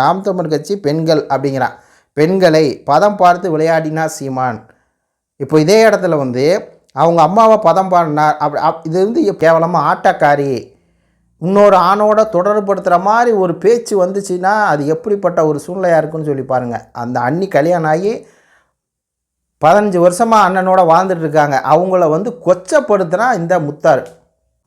நாம் தமிழ் கட்சி பெண்கள் அப்படிங்கிறான். பெண்களை பதம் பார்த்து விளையாடினா சீமான். இப்போ இதே இடத்துல வந்து அவங்க அம்மாவை பதம் பாடினார். அப்படி அப் இது வந்து கேவலமாக ஆட்டக்காரி. இன்னொரு ஆணோட தொடர்படுத்துகிற மாதிரி ஒரு பேச்சு வந்துச்சுன்னா அது எப்படிப்பட்ட ஒரு சூழ்நிலையாக இருக்குன்னு சொல்லி பாருங்கள் அந்த அண்ணி கல்யாணம் ஆகி பதினஞ்சு வருஷமாக அண்ணனோட வாழ்ந்துட்டு இருக்காங்க. அவங்கள வந்து கொச்சப்படுத்தினா இந்த முத்தார்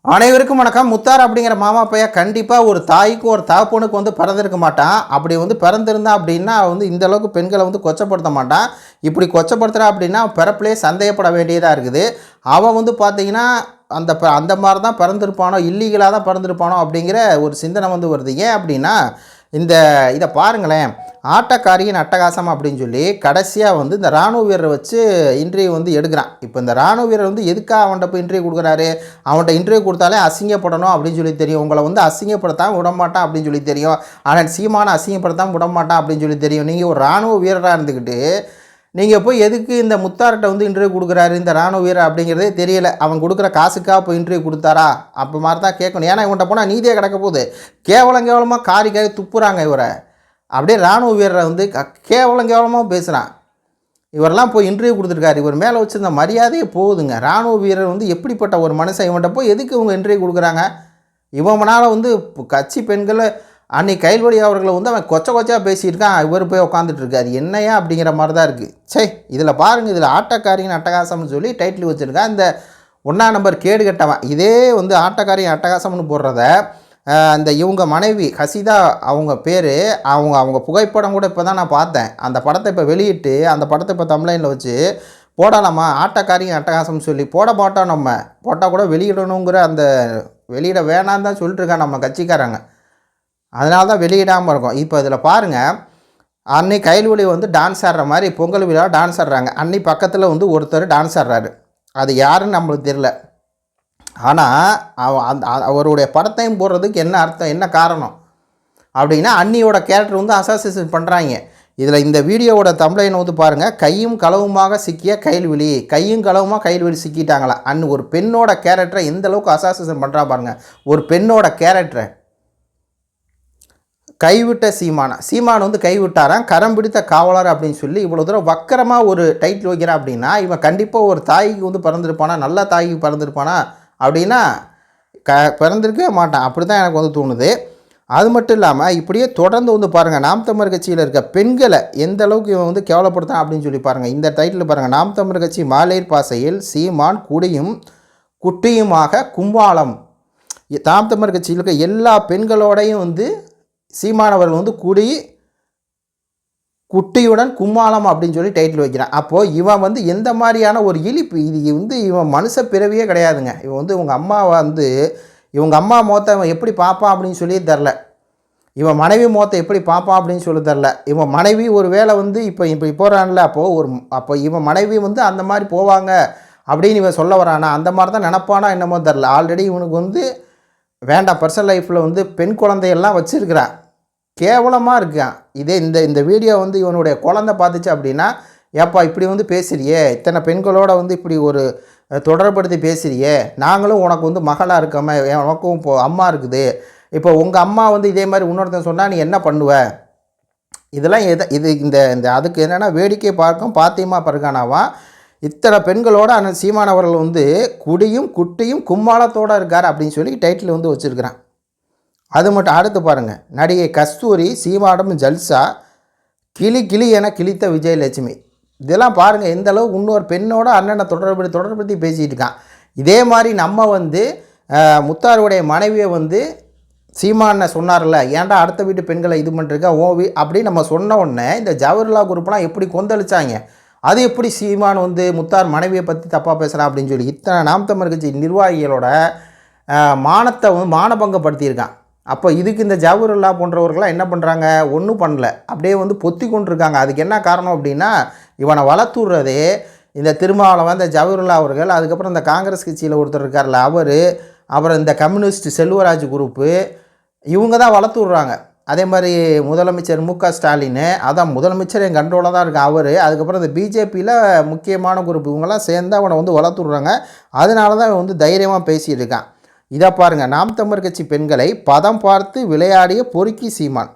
அனைவருக்கும் வணக்கம். முத்தார் அப்படிங்கிற மாமா பையன் கண்டிப்பாக ஒரு தாய்க்கு ஒரு தகப்பனுக்கு வந்து பிறந்திருக்க மாட்டான். அப்படி வந்து பிறந்திருந்தா அப்படின்னா வந்து இந்த அளவுக்கு பெண்களை வந்து கொச்சப்படுத்த மாட்டான். இப்படி கொச்சப்படுத்துகிறா அப்படின்னா பிறப்புலேயே சந்தேகப்பட வேண்டியதாக இருக்குது. அவன் வந்து பார்த்தீங்கன்னா அந்த ப- அந்த மாதிரி தான் பிறந்திருப்பானோ இல்லீகலாக தான் பிறந்திருப்பானோ அப்படிங்கிற ஒரு சிந்தனை வந்து வருது. ஏன் அப்படின்னா இந்த இதை பாருங்களேன். ஆட்டக்காரியின் அட்டகாசம் அப்படின்னு சொல்லி கடைசியாக வந்து இந்த ராணுவ வீரரை வச்சு இன்டர்வியூ வந்து எடுக்கிறான். இப்போ இந்த ராணுவ வீரர் வந்து எதுக்காக அவன்கிட்ட போய் இன்டர்வியூ கொடுக்குறாரு? அவன்கிட்ட இன்டர்வியூ கொடுத்தாலே அசிங்கப்படணும் அப்படின்னு சொல்லி தெரியும். உங்களை வந்து அசிங்கப்படுத்தாமல் விடமாட்டான் அப்படின்னு சொல்லி தெரியும். ஆனால் சீமான அசிங்கப்படுத்தாமல் விடமாட்டான் அப்படின்னு சொல்லி தெரியும். நீங்கள் ஒரு ராணுவ வீரராக இருந்துக்கிட்டு நீங்கள் போய் எதுக்கு இந்த முத்தார்கிட்ட வந்து இன்டர்வியூ கொடுக்குறாரு இந்த ராணுவ வீரர் அப்படிங்கிறதே தெரியல. அவன் கொடுக்குற காசுக்காக போய் இன்டர்வியூ கொடுத்தாரா? அப்போ மாதிரி தான் கேட்கணும். ஏன்னா இவன்கிட்ட போனால் நீதியே கிடக்க போகுது. கேவலம் கேவலமாக காரி காரி துப்புறாங்க இவரை. அப்படியே ராணுவ வீரரை வந்து க- கேவலம் கேவலமாக பேசுகிறான் இவரெல்லாம் போய் இன்டர்வியூ கொடுத்துருக்காரு. இவர் மேலே வச்சிருந்த மரியாதையே போகுதுங்க. ராணுவ வீரர் வந்து எப்படிப்பட்ட ஒரு மனுஷன்? இவன்கிட்ட போய் எதுக்கு இவங்க இன்டர்வியூ கொடுக்குறாங்க? இவனால் வந்து கட்சி பெண்களை அன்னைக்கு கைல்வழி அவர்களை வந்து அவன் கொச்ச கொச்சையாக பேசியிருக்கான். இவர் போய் உட்காந்துட்டு இருக்காரு என்னையா அப்படிங்கிற மாதிரி தான் இருக்குது சே இதில் பாருங்கள் இதில் ஆட்டக்காரியின் அட்டகாசம்னு சொல்லி டைட்டில் வச்சுருக்கான். இந்த ஒன்றா நம்பர் கேடு கட்டவன். இதே வந்து ஆட்டக்காரியின் அட்டகாசம்னு போடுறத அந்த இவங்க மனைவி ஹசிதா அவங்க பேர் அவங்க அவங்க புகைப்படம் கூட இப்போ தான் நான் பார்த்தேன். அந்த படத்தை இப்போ வெளியிட்டு அந்த படத்தை இப்போ தமிழ்லைனில் வச்சு போடலாமா? ஆட்டக்காரியும் அட்டகாசம்னு சொல்லி போட மாட்டோம் நம்ம. போட்டால் கூட வெளியிடணுங்கிற அந்த வெளியிட வேணான்னு தான் சொல்லிட்டுருக்கான் நம்ம கட்சிக்காரங்க. அதனால தான் வெளியிடாமல் இருக்கும். இப்போ இதில் பாருங்கள் அன்னை கைல்வழி வந்து டான்ஸ் ஆடுற மாதிரி பொங்கல் விழா டான்ஸ் ஆடுறாங்க. அன்னை பக்கத்தில் வந்து ஒருத்தர் டான்ஸ் ஆடுறாரு. அது யாருன்னு நம்மளுக்கு தெரில ஆனால் அவ- அந்த அவருடைய படத்தையும் போடுறதுக்கு என்ன அர்த்தம் என்ன காரணம்? அப்படின்னா அன்னியோட கேரக்டர் வந்து அசோசியேஷன் பண்ணுறாங்க இதில் இந்த வீடியோவோட தமிழன் வந்து பாருங்கள் கையும் களவுமாக சிக்கிய கைல்வெளி கையும் களவுமாக கைல்வெளி சிக்கிட்டாங்களா? அன் ஒரு பெண்ணோட கேரக்டரை எந்த அளவுக்கு அசோசியேஷன் பண்ணுறா பாருங்கள் ஒரு பெண்ணோட கேரக்டரை கைவிட்ட சீமானா. சீமான் வந்து கைவிட்டாராம் கரம் பிடித்த காவலர் அப்படின்னு சொல்லி இவ்வளோ தூரம் வக்கரமாக ஒரு டைட்டில் வைக்கிறான் அப்படின்னா இவன் கண்டிப்பாக ஒரு தாய்க்கு வந்து பிறந்திருப்பானா நல்ல தாய்க்கு பிறந்திருப்பானா அப்படின்னா க பிறந்திருக்கவே மாட்டான். அப்படி தான் எனக்கு வந்து தோணுது. அது மட்டும் இல்லாமல் இப்படியே தொடர்ந்து வந்து பாருங்கள் நாம் தமிழர் கட்சியில் இருக்க பெண்களை எந்த அளவுக்கு இவன் வந்து கேவலப்படுத்தான் அப்படின்னு சொல்லி பாருங்கள் இந்த டைட்டில் பாருங்கள் நாம் தமிழர் கட்சி மாலையர் பாசையில் சீமான் குடியும் குட்டியுமாக கும்பாலம். தாம் தமிழர் கட்சியில் இருக்க எல்லா பெண்களோடையும் வந்து சீமானவர்கள் வந்து குடி குட்டியுடன் கும்மாளம் அப்படின்னு சொல்லி டைட்டில் வைக்கிறான். அப்போது இவன் வந்து எந்த மாதிரியான ஒரு இழிப்பு? இது வந்து இவன் மனுஷ பிறவியே கிடையாதுங்க. இவன் வந்து இவங்க அம்மா வந்து இவங்க அம்மா மோத்த இவன் எப்படி பார்ப்பான் அப்படின்னு சொல்லி தெரில இவன் மனைவி மோத்த எப்படி பார்ப்பான் அப்படின்னு சொல்லி தெரில இவன் மனைவி ஒரு வேளை வந்து இப்போ இப்படி போகிறான்ல அப்போது ஒரு அப்போ இவன் மனைவி வந்து அந்த மாதிரி போவாங்க அப்படின்னு இவன் சொல்ல வரானா? அந்த மாதிரி தான் நினப்பானா என்னமோ தெரில ஆல்ரெடி இவனுக்கு வந்து வேண்டாம். பர்சனல் லைஃப்பில் வந்து பெண் குழந்தையெல்லாம் வச்சுருக்கிறான் கேவலமாக இருக்கான் இதே இந்த இந்த வீடியோ வந்து இவனுடைய குழந்தை பார்த்துச்சு அப்படின்னா ஏப்பா இப்படி வந்து பேசுறியே? இத்தனை பெண்களோட வந்து இப்படி ஒரு தொடர்படுத்தி பேசுறியே? நாங்களும் உனக்கு வந்து மகளாக இருக்கோமே உனக்கும் இப்போ அம்மா இருக்குது. இப்போ உங்கள் அம்மா வந்து இதே மாதிரி இன்னொருத்தன் சொன்னால் நீ என்ன பண்ணுவ? இதெல்லாம் எது இது இந்த இந்த அதுக்கு என்னென்னா வேடிக்கை பார்க்கும் பாத்தியமா பருகானாவா? இத்தனை பெண்களோட அண்ணன் சீமானவர்கள் வந்து குடியும் குட்டியும் கும்மாளத்தோடு இருக்கார் அப்படின்னு சொல்லி டைட்டில் வந்து வச்சுருக்கிறான். அது மட்டும் அடுத்து பாருங்கள் நடிகை கஸ்தூரி சீமாடம் ஜல்சா கிளி கிளி என கிழித்த விஜயலட்சுமி. இதெல்லாம் பாருங்கள் எந்த அளவு இன்னொரு பெண்ணோட அண்ணனை தொடர்பு தொடர்படுத்தி பேசிகிட்டு இருக்கான். இதே மாதிரி நம்ம வந்து முத்தாருடைய மனைவியை வந்து சீமானை சொன்னார்ல ஏன்டா அடுத்த வீட்டு பெண்களை இது பண்ணிருக்க ஓவி அப்படின்னு நம்ம சொன்ன உடனே இந்த ஜவஹர்லால் குரூப்லாம் எப்படி கொந்தளிச்சாங்க? அது எப்படி சீமான் வந்து முத்தார் மனைவியை பற்றி தப்பாக பேசுகிறான் அப்படின்னு சொல்லி இத்தனை நாம் தமிழ் கட்சி நிர்வாகிகளோட மானத்தை வந்து மானபங்கப்படுத்தியிருக்கான் அப்போ இதுக்கு இந்த ஜவஹர்லா போன்றவர்கள்லாம் என்ன பண்ணுறாங்க ஒன்றும் பண்ணல. அப்படியே வந்து பொத்தி கொண்டிருக்காங்க. அதுக்கு என்ன காரணம் அப்படின்னா இவனை வளர்த்துடுறதே இந்த திருமாவளவன் இந்த ஜவஹர்லா அவர்கள் அதுக்கப்புறம் இந்த காங்கிரஸ் கட்சியில் ஒருத்தர் இருக்கார்ல அவர் அப்புறம் இந்த கம்யூனிஸ்ட் செல்வராஜ் குரூப்பு இவங்க தான் வளர்த்து விட்றாங்க அதே மாதிரி முதலமைச்சர் மு க ஸ்டாலின் அதான் முதலமைச்சர் என் கண்ட்ரோலில் தான் இருக்கு அவர் அதுக்கப்புறம் இந்த பிஜேபியில் முக்கியமான குரூப் இவங்கெல்லாம் சேர்ந்து அவனை வந்து வளர்த்து விட்றாங்க அதனால தான் அவன் வந்து தைரியமாக பேசிகிட்டு இருக்கான். இதை பாருங்கள் நாம் தமிழ் கட்சி பெண்களை பதம் பார்த்து விளையாடிய பொறுக்கி சீமான்.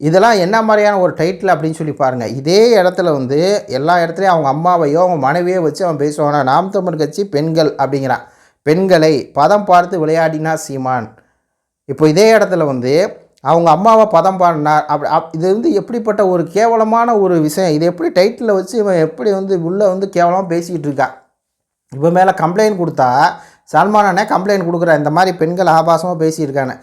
இதெல்லாம் என்ன மாதிரியான ஒரு டைட்டில் அப்படின்னு சொல்லி பாருங்கள் இதே இடத்துல வந்து எல்லா இடத்துலையும் அவங்க அம்மாவையோ அவங்க மனைவியோ வச்சு அவன் பேசுவானா நாம் தமிழ் கட்சி பெண்கள் அப்படிங்கிறான். பெண்களை பதம் பார்த்து விளையாடினா சீமான். இப்போ இதே இடத்துல வந்து அவங்க அம்மாவை பதம் பாடினார் அப்படி அப் இது வந்து எப்படிப்பட்ட ஒரு கேவலமான ஒரு விஷயம். இது எப்படி டைட்டிலில் வச்சு இவன் எப்படி வந்து உள்ளே வந்து கேவலமாக பேசிக்கிட்டு இருக்கான்? இவன் மேலே கம்ப்ளைண்ட் கொடுத்தா சல்மான் கம்ப்ளைண்ட் கொடுக்குற இந்த மாதிரி பெண்கள் ஆபாசமாக பேசியிருக்காங்க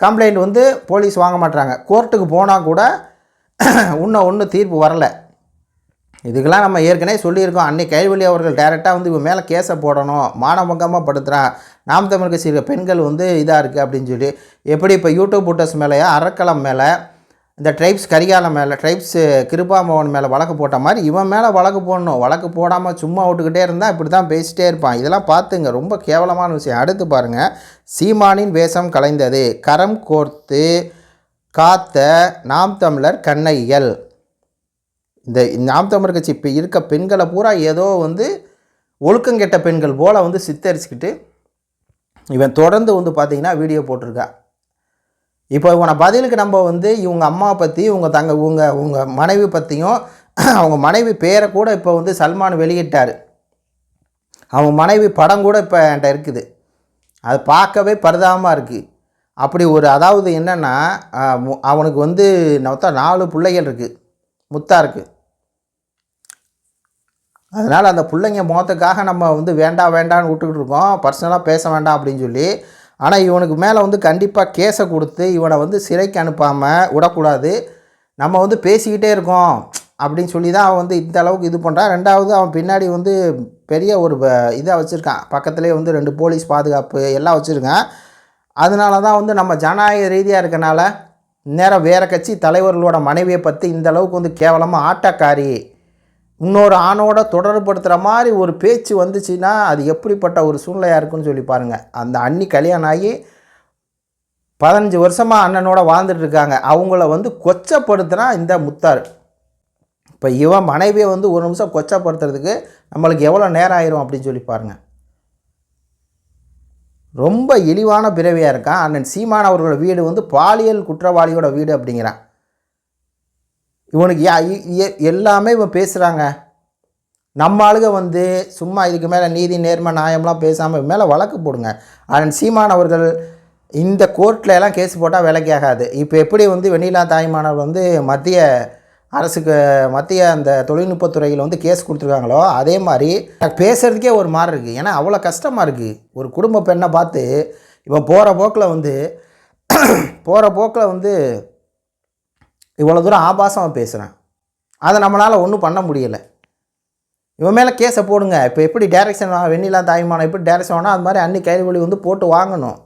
கம்ப்ளைண்ட் வந்து போலீஸ் வாங்க மாட்றாங்க. கோர்ட்டுக்கு போனால் கூட இன்னும் ஒன்றும் தீர்ப்பு வரலை. இதுக்கெல்லாம் நம்ம ஏற்கனவே சொல்லியிருக்கோம். அன்னை கைவழி அவர்கள் டைரெக்டாக வந்து இவன் மேலே கேஸை போடணும். மானபங்கமாக படுத்துகிறான் நாம் தமிழ் கட்சி பெண்கள் வந்து இதாக இருக்குது அப்படின்னு சொல்லி எப்படி இப்போ யூடியூப் புட்டர்ஸ் மேலேயா அறக்கலம் மேலே இந்த ட்ரைப்ஸ் கரிகாலம் மேலே ட்ரைப்ஸ் கிருபாமோகன் மேலே வழக்கு போட்ட மாதிரி இவன் மேலே வழக்கு போடணும். வழக்கு போடாமல் சும்மா விட்டுக்கிட்டே இருந்தால் இப்படி தான் பேசிட்டே இருப்பான். இதெல்லாம் பார்த்துங்க. ரொம்ப கேவலமான விஷயம். அடுத்து பாருங்கள் சீமானின் வேஷம் கலைந்தது. கரம் கோர்த்து காத்த நாம் தமிழர் கண்ணைகள் இந்த நாம் தமிழர் கட்சி இப்போ இருக்க பெண்களை பூரா ஏதோ வந்து ஒழுக்கங்கெட்ட பெண்கள் போல் வந்து சித்தரிச்சுக்கிட்டு இவன் தொடர்ந்து வந்து பார்த்திங்கன்னா வீடியோ போட்டிருக்கா. இப்போ இவனை பதிலுக்கு நம்ம வந்து இவங்க அம்மா பற்றி இவங்க தங்க இவங்க உங்கள் மனைவி பற்றியும் அவங்க மனைவி பேரை கூட இப்போ வந்து சல்மான் வெளியிட்டார். அவங்க மனைவி படம் கூட இப்போ என்கிட்ட இருக்குது. அது பார்க்கவே பரிதாபமாக இருக்குது அப்படி ஒரு அதாவது என்னென்னா அவனுக்கு வந்து மொத்தம் நாலு பிள்ளைகள் இருக்குது முத்தா இருக்குது அதனால் அந்த பிள்ளைங்க முகத்துக்காக நம்ம வந்து வேண்டாம் வேண்டாம்னு விட்டுக்கிட்டு இருக்கோம். பர்சனலாக பேச வேண்டாம் அப்படின்னு சொல்லி ஆனால் இவனுக்கு மேலே வந்து கண்டிப்பாக கேஸை கொடுத்து இவனை வந்து சிறைக்கு அனுப்பாமல் விடக்கூடாது. நம்ம வந்து பேசிக்கிட்டே இருக்கோம் அப்படின்னு சொல்லி தான் அவன் வந்து இந்த அளவுக்கு இது பண்ணுறான் ரெண்டாவது அவன் பின்னாடி வந்து பெரிய ஒரு இதாக வச்சுருக்கான். பக்கத்துலேயே வந்து ரெண்டு போலீஸ் பாதுகாப்பு எல்லாம் வச்சுருக்கான். அதனால தான் வந்து நம்ம ஜனநாயக ரீதியாக இருக்கனால நேரம் வேறு கட்சி தலைவர்களோட மனைவியை பற்றி இந்த அளவுக்கு வந்து கேவலமாக ஆட்டக்காரி இன்னொரு ஆணோட தொடர்படுத்துகிற மாதிரி ஒரு பேச்சு வந்துச்சுன்னா அது எப்படிப்பட்ட ஒரு சூழ்நிலையாக இருக்குன்னு சொல்லி பாருங்கள் அந்த அண்ணி கல்யாணம் ஆகி பதினஞ்சு வருஷமாக அண்ணனோட வாழ்ந்துட்டு இருக்காங்க அவங்கள வந்து கொச்சப்படுத்தினா இந்த முத்தார் இப்போ இவன் மனைவியை வந்து ஒரு நிமிஷம் கொச்சப்படுத்துறதுக்கு நம்மளுக்கு எவ்வளோ நேரம் ஆயிரும் அப்படின்னு சொல்லி பாருங்கள் ரொம்ப இழிவான பிறவியாக இருக்கான். அண்ணன் சீமான் அவர்களோட வீடு வந்து பாலியல் குற்றவாளியோட வீடு அப்படிங்கிறான். இவனுக்கு யா எல்லாமே இவன் பேசுகிறாங்க நம்ம ஆளுக வந்து சும்மா இதுக்கு மேலே நீதி நேர்மை நியாயம்லாம் பேசாமல் மேலே வழக்கு போடுங்க. ஆனால் சீமான் அவர்கள் இந்த கோர்ட்டில் எல்லாம் கேஸ் போட்டால் வேலைக்கு ஆகாது. இப்போ எப்படி வந்து வெண்ணிலா தாய்மானவர் வந்து மத்திய அரசுக்கு மத்திய அந்த தொழில்நுட்பத்துறையில் வந்து கேஸ் கொடுத்துருக்காங்களோ அதே மாதிரி பேசுகிறதுக்கே ஒரு மாதிரி இருக்குது ஏன்னா அவ்வளோ கஷ்டமாக இருக்குது ஒரு குடும்ப பெண்ணை பார்த்து இவன் போகிற போக்கில் வந்து போகிற போக்கில் வந்து இவ்வளோ தூரம் ஆபாசமாக பேசுகிறேன் அதை நம்மளால் ஒன்றும் பண்ண முடியலை. இவன் மேலே கேஸை போடுங்க. இப்போ எப்படி டேரெக்ஷன் வெண்ணிலா தாய்மானம் எப்படி டேரெக்ஷன் வேணால் அது மாதிரி அன்னி கைவழி வந்து போட்டு வாங்கணும்.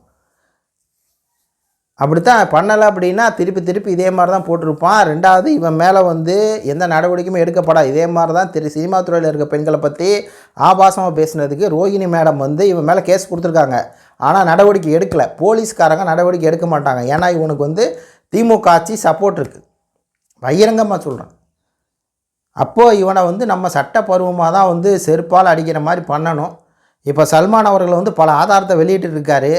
அப்படித்தான் பண்ணலை அப்படின்னா திருப்பி திருப்பி இதே மாதிரி தான் போட்டிருப்பான். ரெண்டாவது இவன் மேலே வந்து எந்த நடவடிக்கையுமே எடுக்கப்படாது இதே மாதிரி தான் திரு சினிமா துறையில் இருக்க பெண்களை பற்றி ஆபாசமாக பேசுனதுக்கு ரோஹிணி மேடம் வந்து இவன் மேலே கேஸ் கொடுத்துருக்காங்க. ஆனால் நடவடிக்கை எடுக்கலை. போலீஸ்காரங்க நடவடிக்கை எடுக்க மாட்டாங்க. ஏன்னா இவனுக்கு வந்து திமுக ஆட்சி சப்போர்ட் இருக்குது பகிரங்கமாக சொல்கிறேன் அப்போது இவனை வந்து நம்ம சட்டப்பருவமாக தான் வந்து செருப்பால் அடிக்கிற மாதிரி பண்ணணும். இப்போ சல்மான் அவர்கள் வந்து பல ஆதாரத்தை வெளியிட்டுருக்காரு.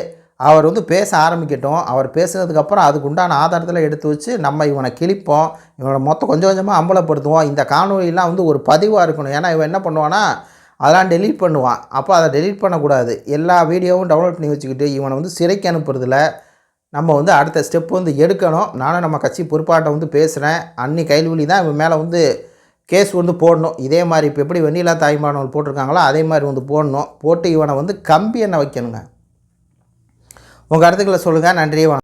அவர் வந்து பேச ஆரம்பிக்கட்டும். அவர் பேசுனதுக்கப்புறம் அதுக்கு உண்டான ஆதாரத்தில் எடுத்து வச்சு நம்ம இவனை கிழிப்போம். இவனை மொத்தம் கொஞ்சம் கொஞ்சமாக அம்பலப்படுத்துவோம். இந்த காணொலியெலாம் வந்து ஒரு பதிவாக இருக்கணும். ஏன்னா இவன் என்ன பண்ணுவான்னா அதெல்லாம் டெலீட் பண்ணுவான். அப்போ அதை டெலீட் பண்ணக்கூடாது. எல்லா வீடியோவும் டவுன்லோட் பண்ணி வச்சுக்கிட்டு இவனை வந்து சிறைக்கு அனுப்புறதுல நம்ம வந்து அடுத்த ஸ்டெப் வந்து எடுக்கணும். நானும் நம்ம கட்சி பொறுப்பாட்ட வந்து பேசுகிறேன் அன்னி கைல்வெளி தான் இவன் மேலே வந்து கேஸ் வந்து போடணும். இதே மாதிரி இப்போ எப்படி வெண்ணிலா தாய்மானவன் போட்டிருக்காங்களோ அதே மாதிரி வந்து போடணும். போட்டு இவனை வந்து கம்பி எண்ணெய் வைக்கணுங்க. உங்கள் கருத்துக்களை சொல்லுங்கள் நன்றி